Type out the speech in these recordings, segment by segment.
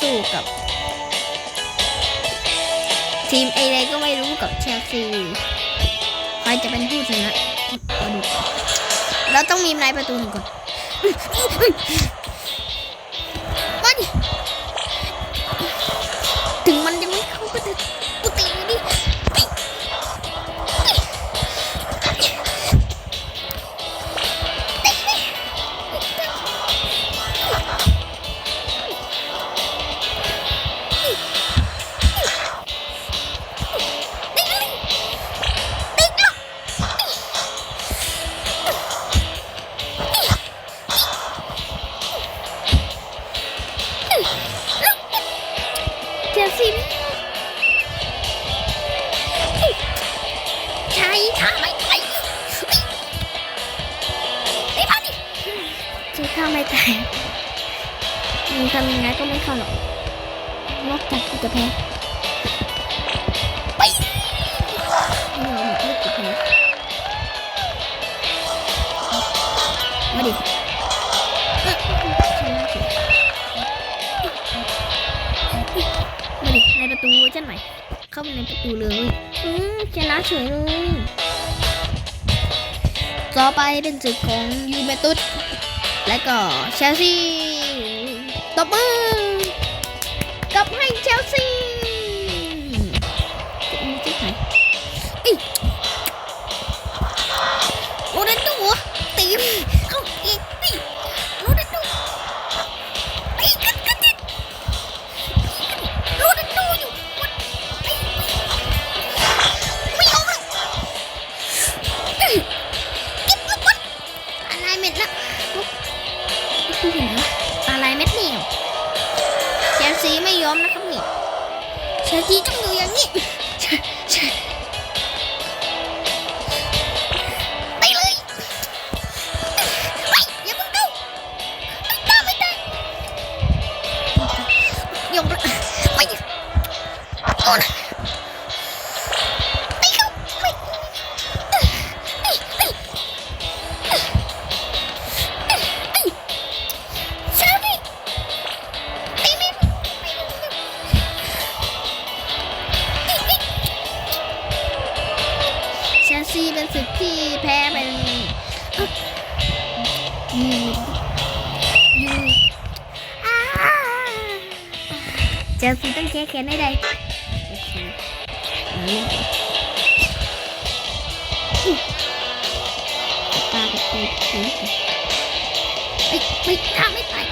สู้กับ ทีมอะไรก็ไม่รู้กับเชลซีใครจะเป็นผู้ชนะมาดูเราต้องมีนายประตูหนึ่งก่อน จากกูจะแพ้ไปไม่ยอมหมดลูกกูแพ้มาดิเอ้ยชนะเฉยมาดิในประตูเวอร์ชันใหม่เข้าไปในประตูเลยอืมชนะเฉยเลยต่อไปเป็นศึกของยูเวนตุสและก็เชลซีตบมือกลั บให้เชลซี ก้แค้นให้ได้โอเคเอาลูกอุ๊ยตาแบบนี้เอ้ยไม่ถ้าไม่ตาย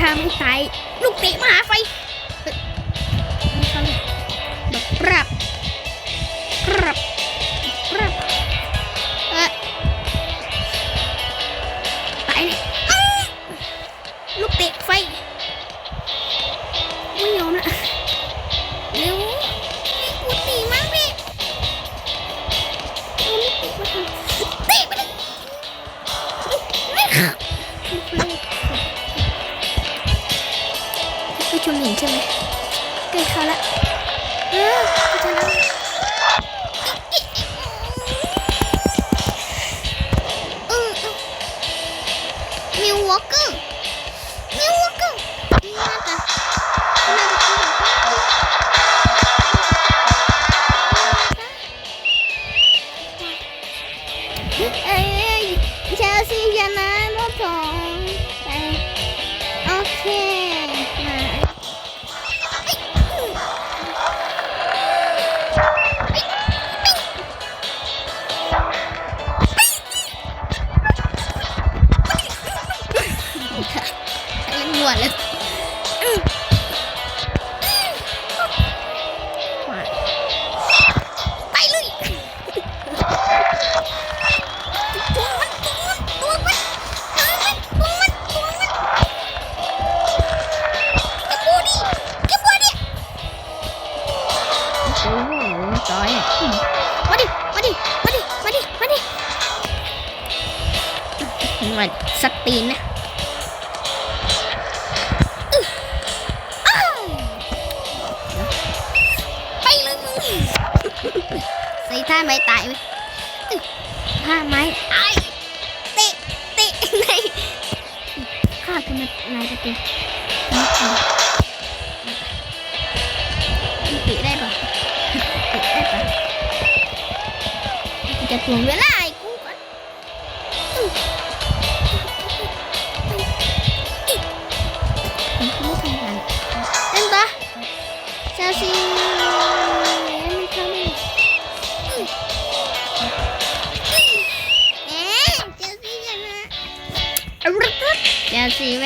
ถ้าไม่ตายลูกเตะมหาไฟแบบปรับปรับ ตีนนะไปเลยมึงใส่ท่าไม้ตายไหมท่าไม้ไอเตะเตะในข้าจะมันายจะเป็นเตะได้ปะตะได้ปะจะถ่งเวลา เดี๋ยวสีไป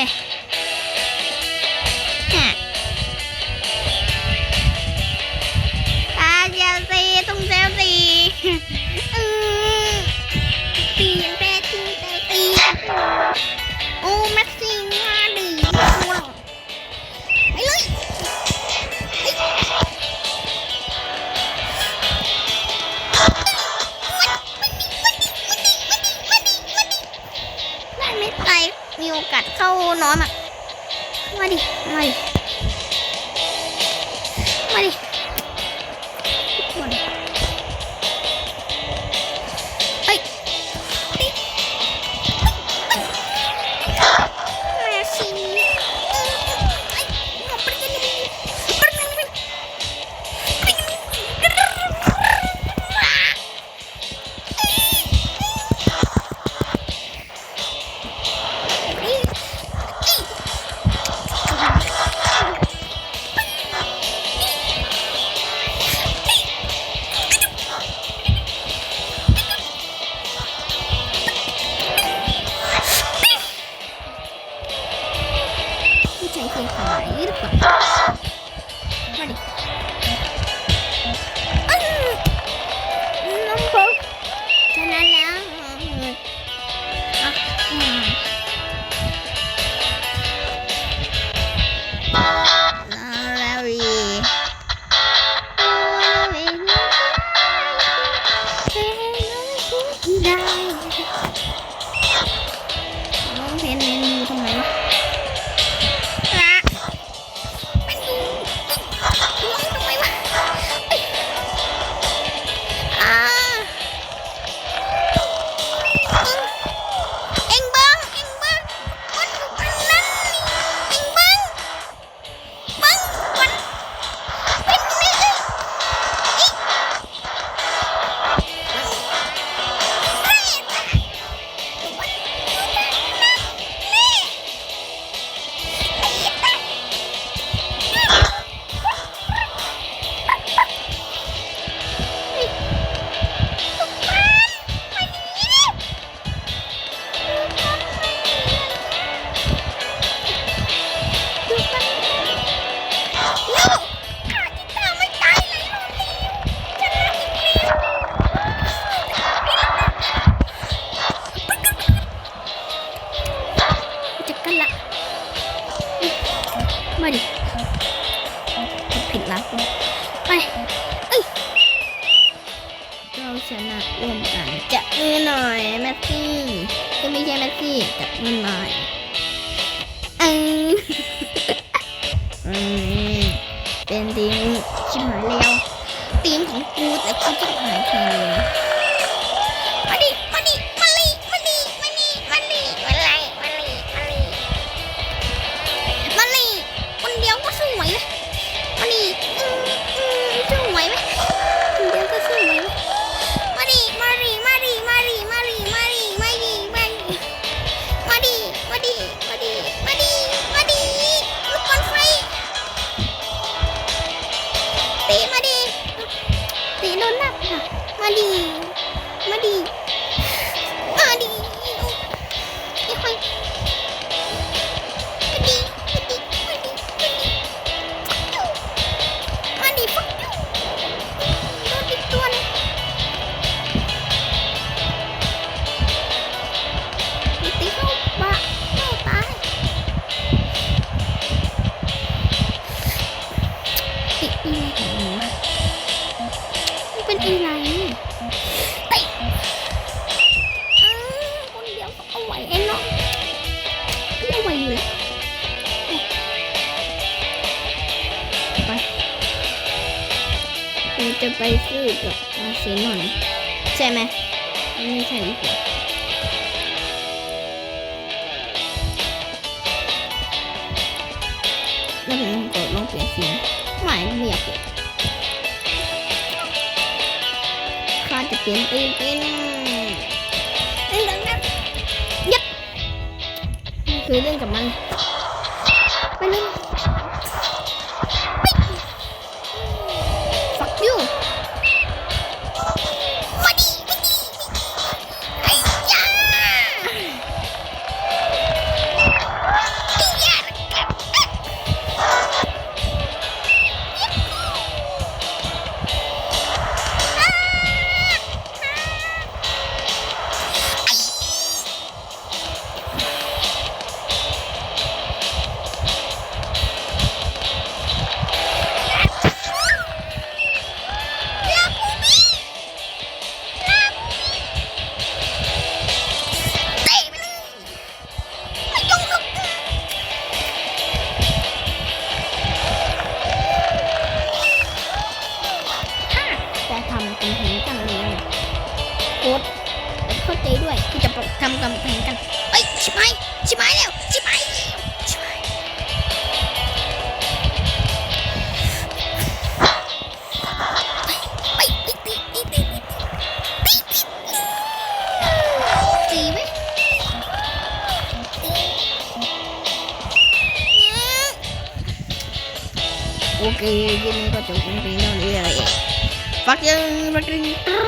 ตาเจลสีต้องเจลสีอือ ชนะร่วมกันจะบมือหน่อยแมสซี่ก็ไม่ใช่แมสซี่จะบมือหน่อยเออเป็นทีมชิมหายแล้วทีมของกูแต่กูจะหายทีเล Bali. มันจะไปสู้กับอาเซนอนใช่ไหมไม่ใช่ญี่ปุ่นแล้วผมก็ลองเปลี่ยนสีหม่ไม่อยากเปลี่ยนข้าจะเปลี่ยนเป็นเป็นั้นยับคือเรื่องกับมันไปเล่น โอเ